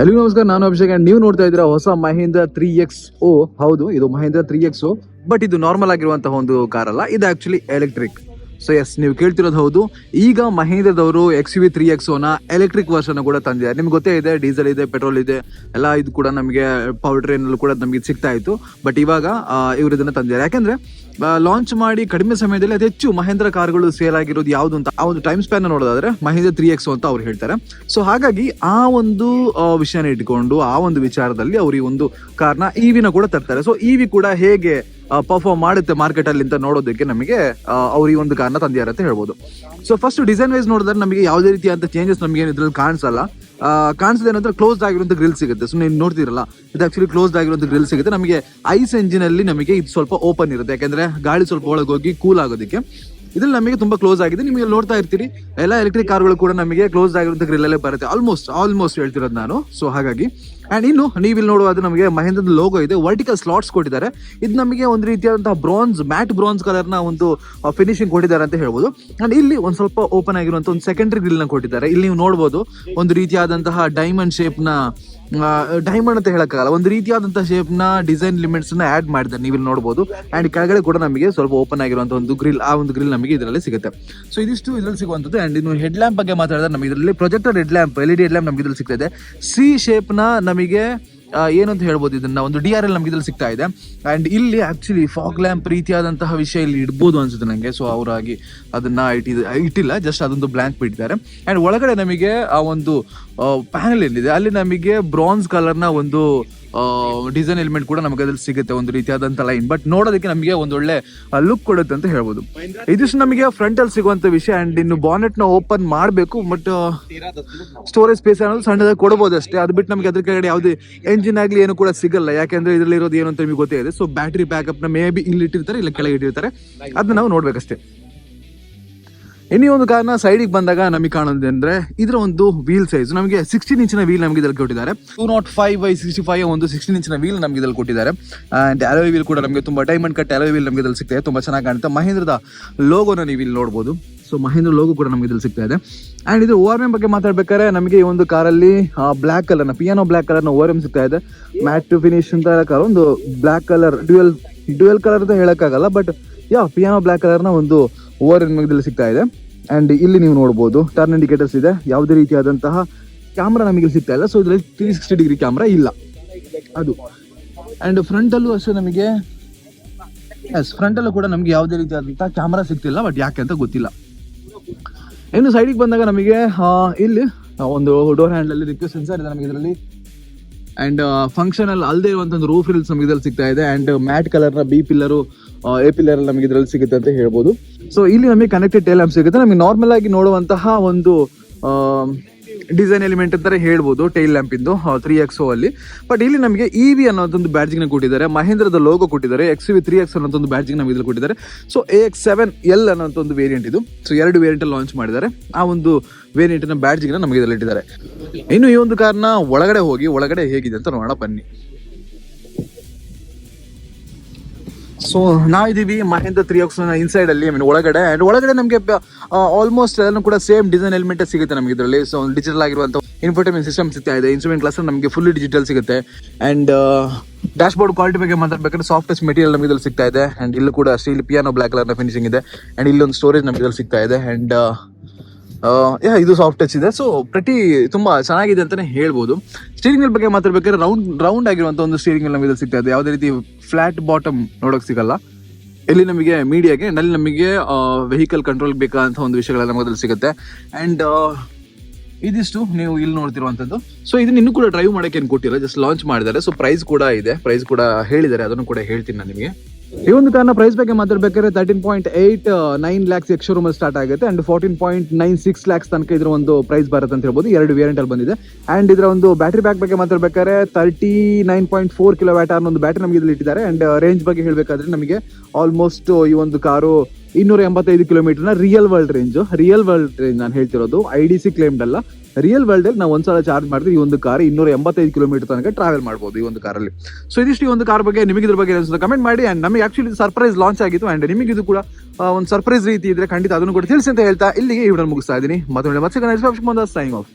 ಎಲ್ರಿಗೂ ನಮಸ್ಕಾರ, ನಾನು ಅಭಿಷೇಕ್ ಅಂಡ್ ನೀವು ನೋಡ್ತಾ ಇದ್ದೀರಾ ಹೊಸ ಮಹೇಂದ್ರ ತ್ರೀ ಎಕ್ಸ್ ಓ ಹೌದು, ಇದು Mahindra three X O but ಇದು ನಾರ್ಮಲ್ ಆಗಿರುವಂತಹ ಒಂದು ಕಾರ್ ಅಲ್ಲ ಇದು ಆಕ್ಚುಲಿ ಎಲೆಕ್ಟ್ರಿಕ್ ಸೊ ಎಸ್ ನೀವು ಕೇಳ್ತಿರೋದು ಹೌದು. ಈಗ ಮಹೇಂದ್ರದವರು ಎಕ್ಸ್ ವಿ ತ್ರೀ ಎಕ್ಸ್ ಓನ ಎಲೆಕ್ಟ್ರಿಕ್ ವರ್ಷನ್ ಕೂಡ ತಂದಿದ್ದಾರೆ. ನಿಮ್ಗೆ ಗೊತ್ತೇ ಇದೆ ಡೀಸೆಲ್ ಇದೆ ಪೆಟ್ರೋಲ್ ಇದೆ ಎಲ್ಲ ಇದು ಕೂಡ ನಮಗೆ ಪವರ್ ಟ್ರೈನ್ ಕೂಡ ನಮಗೆ ಸಿಗ್ತಾ ಇತ್ತು. ಬಟ್ ಇವಾಗ ಇವರು ಇದನ್ನ ತಂದಿದ್ದಾರೆ. ಯಾಕಂದ್ರೆ ಲಾಂಚ್ ಮಾಡಿ ಕಡಿಮೆ ಸಮಯದಲ್ಲಿ ಅದು ಹೆಚ್ಚು ಮಹೇಂದ್ರ ಕಾರ್ಗಳು ಸೇಲ್ ಆಗಿರೋದು ಯಾವುದು ಅಂತ ಆ ಒಂದು ಟೈಮ್ ಸ್ಪ್ಯಾನ್ ನೋಡೋದಾದ್ರೆ ಮಹೇಂದ್ರ ತ್ರೀ ಎಕ್ಸ್ ಅಂತ ಅವ್ರು ಹೇಳ್ತಾರೆ. ಸೊ ಹಾಗಾಗಿ ಆ ಒಂದು ಆ, ವಿಷಯನ ಇಟ್ಕೊಂಡು ಆ ಒಂದು ವಿಚಾರದಲ್ಲಿ ಅವ್ರು ಈ ಒಂದು ಕಾರ್ನ ಇವಿನ ಕೂಡ ತರ್ತಾರೆ. ಸೊ ಇವಿ ಕೂಡ ಹೇಗೆ ಪರ್ಫಾರ್ಮ್ ಮಾಡುತ್ತೆ ಮಾರ್ಕೆಟ್ ಅಲ್ಲಿ ಅಂತ ನೋಡೋದಕ್ಕೆ ನಮಗೆ ಅವ್ರಿಗೆ ಒಂದು ಕಾರಣ ತಂದಿದ್ದಾರೆ ಅಂತ ಹೇಳ್ಬೋದು. ಸೊ ಫಸ್ಟ್ ಡಿಸೈನ್ ವೈಸ್ ನೋಡಿದ್ರೆ ನಮಗೆ ಯಾವುದೇ ರೀತಿಯಾದ ಚೇಂಜಸ್ ನಮಗೆ ಇದ್ರಲ್ಲಿ ಕಾಣಿಸಲ್ಲ. ಕಾಣಿಸೋದು ಏನಂದ್ರೆ ಕ್ಲೋಸ್ ಆಗಿರುವಂಥ ಗ್ರಿಲ್ ಸಿಗುತ್ತೆ. ಸೊ ನೀವು ನೋಡ್ತಿರಲ್ಲ, ಇದು ಆಕ್ಚುಲಿ ಕ್ಲೋಸ್ ಆಗಿರುವಂಥ ಗ್ರಿಲ್ ಸಿಗುತ್ತೆ. ನಮಗೆ ಐಸ್ ಎಂಜಿನ್ ಅಲ್ಲಿ ನಮಗೆ ಇದು ಸ್ವಲ್ಪ ಓಪನ್ ಇರುತ್ತೆ. ಯಾಕಂದ್ರೆ ಗಾಳಿ ಸ್ವಲ್ಪ ಒಳಗೆ ಹೋಗಿ ಕೂಲ್ ಆಗೋದಕ್ಕೆ. ಇದ್ರಲ್ಲಿ ನಮಗೆ ತುಂಬಾ ಕ್ಲೋಸ್ ಆಗಿದೆ. ನಿಮಗೆ ನೋಡ್ತಾ ಇರ್ತೀರಿ, ಎಲ್ಲ ಎಲೆಕ್ಟ್ರಿಕ್ ಕಾರ್ಗಳು ಕೂಡ ನಮಗೆ ಕ್ಲೋಸ್ ಆಗಿರುವಂತಹ ಗ್ರಿಲ್ ಅಲ್ಲೇ ಬರುತ್ತೆ. ಆಲ್ಮೋಸ್ಟ್ ಆಲ್ಮೋಸ್ಟ್ ಹೇಳ್ತಿರೋದು ನಾನು. ಸೊ ಹಾಗಾಗಿ ಅಂಡ್ ಇನ್ನು ನೀವು ಇಲ್ಲಿ ನೋಡುವುದು ನಮಗೆ ಮಹೇಂದ್ರದ ಲೋಗೋ ಇದೆ. ವರ್ಟಿಕಲ್ ಸ್ಲಾಟ್ಸ್ ಕೊಟ್ಟಿದ್ದಾರೆ. ಇದು ನಮಗೆ ಒಂದು ರೀತಿಯಾದಂತಹ ಬ್ರಾನ್ಸ್ ಮ್ಯಾಟ್ ಬ್ರಾನ್ಸ್ ಕಲರ್ನ ಒಂದು ಫಿನಿಶಿಂಗ್ ಕೊಟ್ಟಿದ್ದಾರೆ ಅಂತ ಹೇಳ್ಬೋದು. ಅಂಡ್ ಇಲ್ಲಿ ಒಂದು ಸ್ವಲ್ಪ ಓಪನ್ ಆಗಿರುವಂತ ಒಂದು ಸೆಕೆಂಡರಿ ಗ್ರಿಲ್ನ ಕೊಟ್ಟಿದ್ದಾರೆ. ಇಲ್ಲಿ ನೀವು ನೋಡಬಹುದು ಒಂದು ರೀತಿಯಾದಂತಹ ಡೈಮಂಡ್ ಶೇಪ್ನ ಡೈಮಂಡ್ ಅಂತ ಹೇಳೋಕ್ಕಾಗಲ್ಲ. ಒಂದು ರೀತಿಯಾದಂಥ ಶೇಪ್ನ ಡಿಸೈನ್ ಲಿಮಿಟ್ಸ್ ಆ್ಯಡ್ ಮಾಡಿದ್ದಾರೆ. ನೀವು ಇಲ್ಲಿ ನೋಡಬಹುದು ಅಂಡ್ ಕೆಳಗಡೆ ಕೂಡ ನಮಗೆ ಸ್ವಲ್ಪ ಓಪನ್ ಆಗಿರುವಂತ ಒಂದು ಗ್ರಿಲ್ ಆ ಒಂದು ಗ್ರಿಲ್ ನಮಗೆ ಇದರಲ್ಲಿ ಸಿಗುತ್ತೆ. ಸೊ ಇದಿಷ್ಟು ಇದರಲ್ಲಿ ಸಿಗುವಂತದ್ದು ಅಂಡ್ ಇನ್ನು ಹೆಡ್ ಲ್ಯಾಂಪ್ ಬಗ್ಗೆ ಮಾತಾಡಿದ್ರೆ ನಮಗೆ ಇದರಲ್ಲಿ projector head lamp L E head lamp ನಮಗೆ ಇದರಲ್ಲಿ ಸಿಗ್ತದೆ ಸಿ ಶೇಪ್ನ ನಮಗೆ ಏನು ಅಂತ ಹೇಳ್ಬೋದು ಇದನ್ನ? ಒಂದು ಡಿ ಆರ್ ಎಲ್ ನಮ್ಗೆ ಇದ್ರಲ್ಲಿ ಸಿಗ್ತಾ ಇದೆ. ಅಂಡ್ ಇಲ್ಲಿ ಆಕ್ಚುಲಿ ಫಾಗ್ ಲ್ಯಾಂಪ್ ರೀತಿಯಾದಂತಹ ವಿಷಯ ಇಲ್ಲಿ ಇಡ್ಬೋದು ಅನ್ಸುತ್ತೆ ನನಗೆ ಸೊ ಅವರಾಗಿ ಅದನ್ನ ಇಟ್ಟಿದ ಇಟ್ಟಿಲ್ಲ ಜಸ್ಟ್ ಅದೊಂದು ಬ್ಲಾಂಕ್ ಬಿಟ್ಟಿದ್ದಾರೆ. ಅಂಡ್ ಒಳಗಡೆ ನಮಗೆ ಆ ಒಂದು ಪ್ಯಾನಲ್ ಏನಿದೆ? ಅಲ್ಲಿ ನಮಗೆ ಬ್ರಾನ್ಸ್ ಕಲರ್ನ ಒಂದು ಡಿಸೈನ್ ಎಲಿಮೆಂಟ್ ಕೂಡ ನಮಗೆ ಅದ್ರಲ್ಲಿ ಸಿಗುತ್ತೆ ಒಂದು ರೀತಿಯಾದಂತ ಲೈನ್ ಬಟ್ ನೋಡೋದಕ್ಕೆ ನಮಗೆ ಒಂದು ಒಳ್ಳೆ ಲುಕ್ ಕೊಡುತ್ತೆ ಅಂತ ಹೇಳ್ಬೋದು. ಇದಿಷ್ಟು ನಮಗೆ ಫ್ರಂಟ್ ಅಲ್ಲಿ ಸಿಗುವಂತ ವಿಷಯ ಅಂಡ್ ಇನ್ನು ಬಾನೆಟ್ನ ಓಪನ್ ಮಾಡಬೇಕು ಬಟ್ ಸ್ಟೋರೇಜ್ ಸ್ಪೇಸ್ ಅನ್ನೋದು ಸಣ್ಣದಾಗಿ ಕೊಡಬಹುದು ಅಷ್ಟೇ. ಅದು ಬಿಟ್ಟು ನಮಗೆ ಅದ್ರ ಕೆಳಗಡೆ ಯಾವುದೇ ಎಂಜಿನ್ ಆಗಲಿ ಏನು ಕೂಡ ಸಿಗಲ್ಲ. ಯಾಕೆಂದ್ರೆ ಇದರಲ್ಲಿ ಇರೋದು ಏನು ಅಂತ ನಿಮಗೆ ಗೊತ್ತೇ ಇದೆ. ಸೊ ಬ್ಯಾಟ್ರಿ ಬ್ಯಾಕಪ್ನ ಮೇ ಬಿ ಇಲ್ಲಿ ಇಟ್ಟಿರ್ತಾರೆ, ಇಲ್ಲ ಕೆಳಗೆ ಇಟ್ಟಿರ್ತಾರೆ. ಅದನ್ನ ನಾವು ನೋಡ್ಬೇಕಷ್ಟೇ. ಈ ಒಂದು ಕಾರ್ನ ಸೈಡಿಗೆ ಬಂದಾಗ ನಮಗೆ ಕಾಣೋದು ಅಂದ್ರೆ ಇದರ ಒಂದು ವೀಲ್ ಸೈಜ್ ನಮಗೆ ಸಿಕ್ಸ್ಟೀನ್ ಇಂಚಿನ ವೀಲ್ ನಮಗೆ ಇದ್ರಲ್ಲಿ ಕೊಟ್ಟಿದ್ದಾರೆ. Two nought five by sixty five ಒಂದು ಸಿಕ್ಸ್ಟೀನ್ ಇಂಚಿನ ವೀಲ್ ನಮಗೆ ಇದ್ರಲ್ಲಿ ಕೊಟ್ಟಿದ್ದಾರೆ. ಅಂಡ್ ಅಲೋಯ್ ವೀಲ್ ಕೂಡ ನಮಗೆ ತುಂಬಾ ಡೈಮಂಡ್ ಕಟ್ ಅಲೋಯ್ ವೀಲ್ ನಮಗೆ ಇದ್ರಲ್ಲಿ ಸಿಗ್ತದೆ ತುಂಬಾ ಚೆನ್ನಾಗಿ ಕಾಣುತ್ತೆ. ಮಹೇಂದ್ರದ ಲೋಗೋನ ನೀವು ಇಲ್ಲಿ ನೋಡ್ಬೋದು. ಸೊ ಮಹೇಂದ್ರ ಲೋಗೋ ಕೂಡ ನಮಗೆ ಇದ್ರಲ್ಲಿ ಸಿಗ್ತಾ ಇದೆ. ಅಂಡ್ ಇದು ಓವರ್ ಎಂ ಬಗ್ಗೆ ಮಾತಾಡ್ಬೇಕಾದ್ರೆ ನಮಗೆ ಈ ಒಂದು ಕಾರಲ್ಲಿ ಬ್ಲಾಕ್ ಕಲರ್ನ ಪಿಯಾನೋ ಬ್ಲಾಕ್ ಕಲರ್ನ ಓವರ್ ಎಂ ಸಿಗ್ತಾ ಇದೆ. ಮ್ಯಾಟ್ ಟು ಫಿನಿಶ್ ಅಂತ ಕಾರ್ ಒಂದು black colour dual dual colour ಅಂತ ಹೇಳಕ್ಕಾಗಲ್ಲ. ಬಟ್ ಯಾ ಪಿಯಾನೋ ಬ್ಲಾಕ್ ಕಲರ್ನ ಒಂದು ಓವರ್ ಇದ್ರಲ್ಲಿ ಸಿಗ್ತಾ ಇದೆ. ಅಂಡ್ ಇಲ್ಲಿ ನೀವು ನೋಡಬಹುದು ಟರ್ನ್ ಇಂಡಿಕೇಟರ್ಸ್ ಇದೆ. ಯಾವುದೇ ರೀತಿಯಾದಂತಹ ಕ್ಯಾಮ್ರಾ ನಮಗೆ ಸಿಗ್ತಾ ಇಲ್ಲ. ಸೊ ಇದರಲ್ಲಿ ತ್ರೀ ಸಿಕ್ಸ್ಟಿ ಡಿಗ್ರಿ ಕ್ಯಾಮ್ರಾ ಇಲ್ಲ. ಅದು. ಅಂಡ್ ಫ್ರಂಟ್ ಅಲ್ಲೂ ಅಷ್ಟೇ ನಮಗೆ ಎಸ್ ಫ್ರಂಟ್ ಅಲ್ಲೂ ಕೂಡ ನಮಗೆ ಯಾವುದೇ ರೀತಿಯಾದಂತಹ ಕ್ಯಾಮ್ರಾ ಸಿಗ್ತಿಲ್ಲ ಬಟ್ ಯಾಕೆ ಅಂತ ಗೊತ್ತಿಲ್ಲ. ಇನ್ನು ಸೈಡಿಗೆ ಬಂದಾಗ ನಮಗೆ ಇಲ್ಲಿ ಒಂದು ಡೋರ್ ಹ್ಯಾಂಡಲ್ ಅಲ್ಲಿ ರಿಕ್ವೆಸ್ಟ್ ಸೆನ್ಸರ್ ಇದೆ ನಮಗೆ ಇದರಲ್ಲಿ. ಅಂಡ್ ಫಂಕ್ಷನಲ್ ಅಲ್ಲದೆ ಇರುವಂತ ಒಂದು ರೂಫ್ ರಿಲ್ಸ್ ನಮಗೆ ಇದ್ರಲ್ಲಿ ಸಿಗ್ತಾ ಇದೆ. ಅಂಡ್ ಮ್ಯಾಟ್ ಕಲರ್ನ ಬಿ ಪಿಲ್ಲರ್ ಎ ಪಿಲ್ಲರ್ ನಮಗೆ ಇದ್ರಲ್ಲಿ ಸಿಗುತ್ತೆ ಅಂತ ಹೇಳ್ಬೋದು. ಸೊ ಇಲ್ಲಿ ನಮಗೆ ಕನೆಕ್ಟೆಡ್ ಟೇಲ್ ಲ್ಯಾಂಪ್ ಸಿಗುತ್ತೆ. ನಮಗೆ ನಾರ್ಮಲ್ ಆಗಿ ನೋಡುವಂತಹ ಒಂದು ಡಿಸೈನ್ ಎಲಿಮೆಂಟ್ ಅಂತಾರೆ ಹೇಳ್ಬೋದು ಟೈಲ್ ಲ್ಯಾಂಪ್ ಇಂದು ತ್ರೀ ಎಕ್ಸ್ ಅಲ್ಲಿ. ಬಟ್ ಇಲ್ಲಿ ನಮಗೆ ಇ ವಿ ಅನ್ನೋದೊಂದು ಬ್ಯಾಡ್ಜಿಂಗ್ ಕೊಟ್ಟಿದ್ದಾರೆ. ಮಹೇಂದ್ರದ ಲೋಗೋ ಕೊಟ್ಟಿದ್ದಾರೆ. ಎಕ್ಸ್ ವಿ ತ್ರೀ ಎಕ್ಸ್ ಅನ್ನೋದೊಂದು ಬ್ಯಾಡ್ಜಿಂಗ್ ನಮಗೆ ಇದ್ರಲ್ಲಿ ಕೊಟ್ಟಿದ್ದಾರೆ. So A X seven L ಅನ್ನೋಂಥ ಒಂದು ವೇರಿಯಂಟ್ ಇದು. ಸೊ ಎರಡು ವೇರಿಯಂಟ್ ಅಲ್ಲಿ ಲಾಂಚ್ ಮಾಡಿದ್ದಾರೆ. ಆ ಒಂದು ವೇರಿಯಂಟ್ನ ನಮಗೆ ಇದರಲ್ಲಿ ಇಟ್ಟಿದ್ದಾರೆ. ಇನ್ನು ಈ ಒಂದು ಕಾರ್ನ ಒಳಗಡೆ ಹೋಗಿ ಒಳಗಡೆ ಹೇಗಿದೆ ಅಂತ ನೋಡೋಣ ಬನ್ನಿ. ಸೊ ನಾವಿದೀವಿ ಮಹೇಂದ್ರ ತ್ರೀ ಆಕ್ಸ್ ಇನ್ಸೈಡ್ ಅಲ್ಲಿ mean, ಒಳಗಡೆ. ಅಂಡ್ ಒಳಗಡೆ ನಮಗೆ ಆಲ್ಮೋಸ್ಟ್ ಅದನ್ನು ಕೂಡ ಸೇಮ್ ಡಿಸೈನ್ ಎಲಿಮೆಂಟ್ ಸಿಗುತ್ತೆ ನಮಗೆ ಇದರಲ್ಲಿ. ಸೊ ಡಿಜಿಟಲ್ ಆಗಿರುವಂಥ ಇನ್ಫೋಟೈನ್ಮೆಂಟ್ ಸಿಸ್ಟಮ್ ಸಿಗ್ತಾ ಇದೆ. ಇನ್ಸ್ಟ್ರೂಮೆಂಟ್ ಕ್ಲಾಸ್ ನಮಗೆ ಫುಲ್ ಡಿಜಿಟಲ್ ಸಿಗುತ್ತೆ. ಅಂಡ್ ಡ್ಯಾಶ್ ಬೋರ್ಡ್ ಕ್ವಾಲಿಟಿ ಬಗ್ಗೆ ಮಾತಾಡಬೇಕಂದ್ರೆ ಸಾಫ್ಟೆಸ್ಟ್ ಮೆಟೀರಿಯಲ್ ನಮಗೆ ಇದ್ರಲ್ಲಿ ಸಿಗ್ತಾ ಇದೆ. ಅಂಡ್ ಇಲ್ಲೂ ಕೂಡ ಸ್ಟೀಲ್ ಪಿಯಾನೋ ಬ್ಲಾಕ್ ಕಲರ್ನ ಫಿನಿಶಿಂಗ್ ಇದೆ. ಅಂಡ್ ಇಲ್ಲೊಂದು ಸ್ಟೋರೇಜ್ ನಮಗೆ ಇದ್ರಲ್ಲಿ ಸಿಗ್ತಾ ಇದೆ. ಅಂಡ್ ಇದು ಸಾಫ್ಟ್ ಟಚ್ ಇದೆ. ಸೊ ಪ್ರತಿ ತುಂಬಾ ಚೆನ್ನಾಗಿದೆ ಅಂತಾನೆ ಹೇಳ್ಬೋದು. ಸ್ಟೀರಿಂಗ್ ಬಗ್ಗೆ ಮಾತಾಡ್ಬೇಕಾದ್ರೆ ರೌಂಡ್ ರೌಂಡ್ ಆಗಿರುವಂತ ಒಂದು ಸ್ಟೀರಿಂಗ್ ನಮಗೆ ಸಿಗ್ತಾ ಇದೆ. ಯಾವುದೇ ರೀತಿ ಫ್ಲಾಟ್ ಬಾಟಮ್ ನೋಡೋಕೆ ಸಿಗಲ್ಲ. ಇಲ್ಲಿ ನಮಗೆ ಮೀಡಿಯಾಗೆ ನಲ್ಲಿ ನಮಗೆ ವೆಹಿಕಲ್ ಕಂಟ್ರೋಲ್ ಬೇಕಾದಂತ ಒಂದು ವಿಷಯಗಳೆಲ್ಲ ನಮಗೆ ಅದ್ರಲ್ಲಿ ಸಿಗುತ್ತೆ. ಅಂಡ್ ಇದಿಷ್ಟು ನೀವು ಇಲ್ಲಿ ನೋಡ್ತಿರುವಂಥದ್ದು ಸೊ ಇದನ್ನ ಇನ್ನೂ ಕೂಡ ಡ್ರೈವ್ ಮಾಡಕ್ಕೆ ಏನು ಕೊಟ್ಟಿಲ್ಲ ಜಸ್ಟ್ ಲಾಂಚ್ ಮಾಡಿದ್ದಾರೆ. ಸೊ ಪ್ರೈಸ್ ಕೂಡ ಇದೆ. ಪ್ರೈಸ್ ಕೂಡ ಹೇಳಿದ್ದಾರೆ. ಅದನ್ನು ಕೂಡ ಹೇಳ್ತೀನಿ ನಾನು ನಿಮಗೆ. ಈ ಒಂದು ಕಾರ್ನ ಪ್ರೈಸ್ ಬಗ್ಗೆ ಮಾತಾಡ್ಬೇಕಾದ್ರೆ thirteen point eight nine lakhs ex showroom start ಆಗುತ್ತೆ and fourteen point nine six lakhs ತನಕ ಇದ್ರ ಒಂದು ಪ್ರೈಸ್ ಬರುತ್ತೆ ಅಂತ ಹೇಳ್ಬೋದು. ಎರಡು ವೇರಿಯಂಟ್ ಅಲ್ಲಿ ಬಂದಿದೆ. ಅಂಡ್ ಇದರ ಒಂದು ಬ್ಯಾಟ್ರಿ ಬ್ಯಾಕ್ ಬಗ್ಗೆ ಮಾತಾಡಬೇಕಾದ್ರೆ thirty nine point four kilowatt ಅನ್ನೋ ಒಂದು ಬ್ಯಾಟ್ರಿ ನಮಗೆ ಇಟ್ಟಿದ್ದಾರೆ. ಅಂಡ್ ರೇಂಜ್ ಬಗ್ಗೆ ಹೇಳಬೇಕಾದ್ರೆ ನಮಗೆ ಆಲ್ಮೋಸ್ಟ್ ಈ ಒಂದು ಕಾರು ಇನ್ನೂರ ಎಂಬತ್ತೈದು ಕಿಲೋಮೀಟರ್ನ real world range real world range ನಾನು ಹೇಳ್ತಿರೋದು ಐ ಡಿ ಸಿ ಕ್ಲೇಮ್ಡ್ ಅಲ್ಲ. ರಿಯಲ್ ವರ್ಲ್ಡ್ ಅಲ್ಲಿ ನಾವು ಒಂದ್ಸಲ ಚಾರ್ಜ್ ಮಾಡಿದ್ರೆ ಈ ಒಂದು ಕಾರ್ ಇನ್ನೂರ ಎಂಬತ್ತೈದು ಕಿಲೋಮೀಟರ್ ತನಕ ಟ್ರಾವೆಲ್ ಮಾಡಬಹುದು ಈ ಒಂದು ಕಾರಲ್ಲಿ ಸೊ ಇದಿಷ್ಟು ಈ ಒಂದು ಕಾರ್ ಬಗ್ಗೆ, ನಿಮಗೆ ಇದ್ರ ಬಗ್ಗೆ ಕಮೆಂಟ್ ಮಾಡಿ ಅಂಡ್ ನಮಗೆ ಆಕ್ಚುಲಿ ಸರ್ಪ್ರೈಸ್ ಲಾಂಚ್ ಆಗಿತ್ತು ಅಂಡ್ ನಿಮಗೆ ಇದು ಕೂಡ ಒಂದು ಸರ್ಪ್ರೈಸ್ ರೀತಿ ಇದ್ರೆ ಖಂಡಿತ ಅದನ್ನು ಕೂಡ ತಿಳಿಸಿ ಅಂತ ಹೇಳ್ತಾ, ಇಲ್ಲಿಗೆ ವಿಡಿಯೋ ಮುಗಿಸ್ತಾ ಇದ್ದೀನಿ. ಮತ್ತೆ ಮತ್ತೆ ಸೈನ್ ಆಫ್